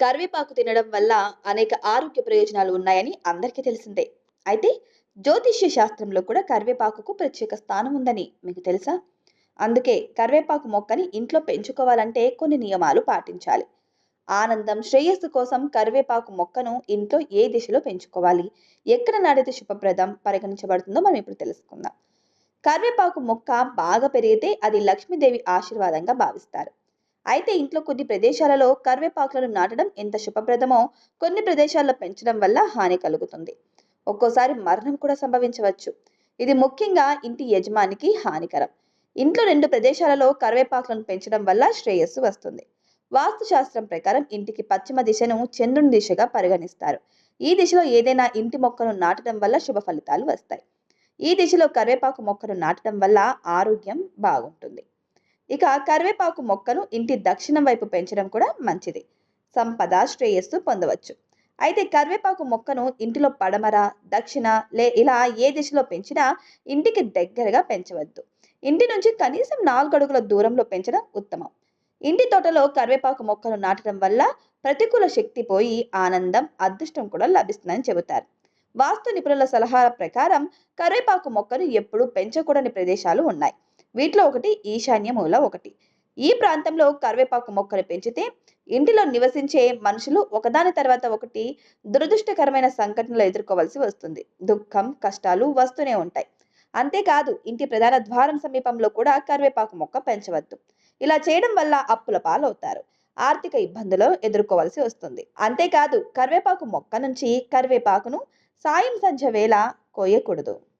కరివేపాకు తినడం వల్ల అనేక ఆరోగ్య ప్రయోజనాలు ఉన్నాయని అందరికీ తెలిసిందే. అయితే జ్యోతిష్య శాస్త్రంలో కూడా కరివేపాకుకు ప్రత్యేక స్థానం ఉందని మీకు తెలుసా? అందుకే కరివేపాకు మొక్కని ఇంట్లో పెంచుకోవాలంటే కొన్ని నియమాలు పాటించాలి. ఆనందం శ్రేయస్సు కోసం కరివేపాకు మొక్కను ఇంట్లో ఏ దిశలో పెంచుకోవాలి? ఎక్కడ నాటితే శుభప్రదం పరిగణించబడుతుందో మనం ఇప్పుడు తెలుసుకుందాం. కరివేపాకు మొక్క బాగా పెరిగితే అది లక్ష్మీదేవి ఆశీర్వాదంగా భావిస్తారు. అయితే ఇంట్లో కొన్ని ప్రదేశాలలో కరివేపాకులను నాటడం ఎంత శుభప్రదమో కొన్ని ప్రదేశాల్లో పెంచడం వల్ల హాని కలుగుతుంది. ఒక్కోసారి మరణం కూడా సంభవించవచ్చు. ఇది ముఖ్యంగా ఇంటి యజమానికి హానికరం. ఇంట్లో రెండు ప్రదేశాలలో కరివేపాకులను పెంచడం వల్ల శ్రేయస్సు వస్తుంది. వాస్తుశాస్త్రం ప్రకారం ఇంటికి పశ్చిమ దిశను చంద్రుని దిశగా పరిగణిస్తారు. ఈ దిశలో ఏదైనా ఇంటి మొక్కను నాటడం వల్ల శుభ ఫలితాలు వస్తాయి. ఈ దిశలో కరివేపాకు మొక్కను నాటడం వల్ల ఆరోగ్యం బాగుంటుంది. ఇక కరివేపాకు మొక్కను ఇంటి దక్షిణం వైపు పెంచడం కూడా మంచిది. సంపద శ్రేయస్సు పొందవచ్చు. అయితే కరివేపాకు మొక్కను ఇంటిలో పడమర దక్షిణ లే ఇలా ఏ దిశలో పెంచినా ఇంటికి దగ్గరగా పెంచవద్దు. ఇంటి నుంచి కనీసం నాలుగు అడుగుల దూరంలో పెంచడం ఉత్తమం. ఇంటి తోటలో కరివేపాకు మొక్కలు నాటడం వల్ల ప్రతికూల శక్తి పోయి ఆనందం అదృష్టం కూడా లభిస్తుందని చెబుతారు. వాస్తు నిపుణుల సలహాల ప్రకారం కరివేపాకు మొక్కను ఎప్పుడూ పెంచకూడని ప్రదేశాలు ఉన్నాయి. వీటిలో ఒకటి ఈశాన్య మూల ఒకటి. ఈ ప్రాంతంలో కరివేపాకు మొక్కను పెంచితే ఇంటిలో నివసించే మనుషులు ఒకదాని తర్వాత ఒకటి దురదృష్టకరమైన సంఘటనలు ఎదుర్కోవాల్సి వస్తుంది. దుఃఖం కష్టాలు వస్తూనే ఉంటాయి. అంతేకాదు ఇంటి ప్రధాన ద్వారం సమీపంలో కూడా కరివేపాకు మొక్క పెంచవద్దు. ఇలా చేయడం వల్ల అప్పుల పాలవుతారు. ఆర్థిక ఇబ్బందులు ఎదుర్కోవాల్సి వస్తుంది. అంతేకాదు కరివేపాకు మొక్క నుంచి కరివేపాకును సాయం సంధ్య వేళ కోయకూడదు.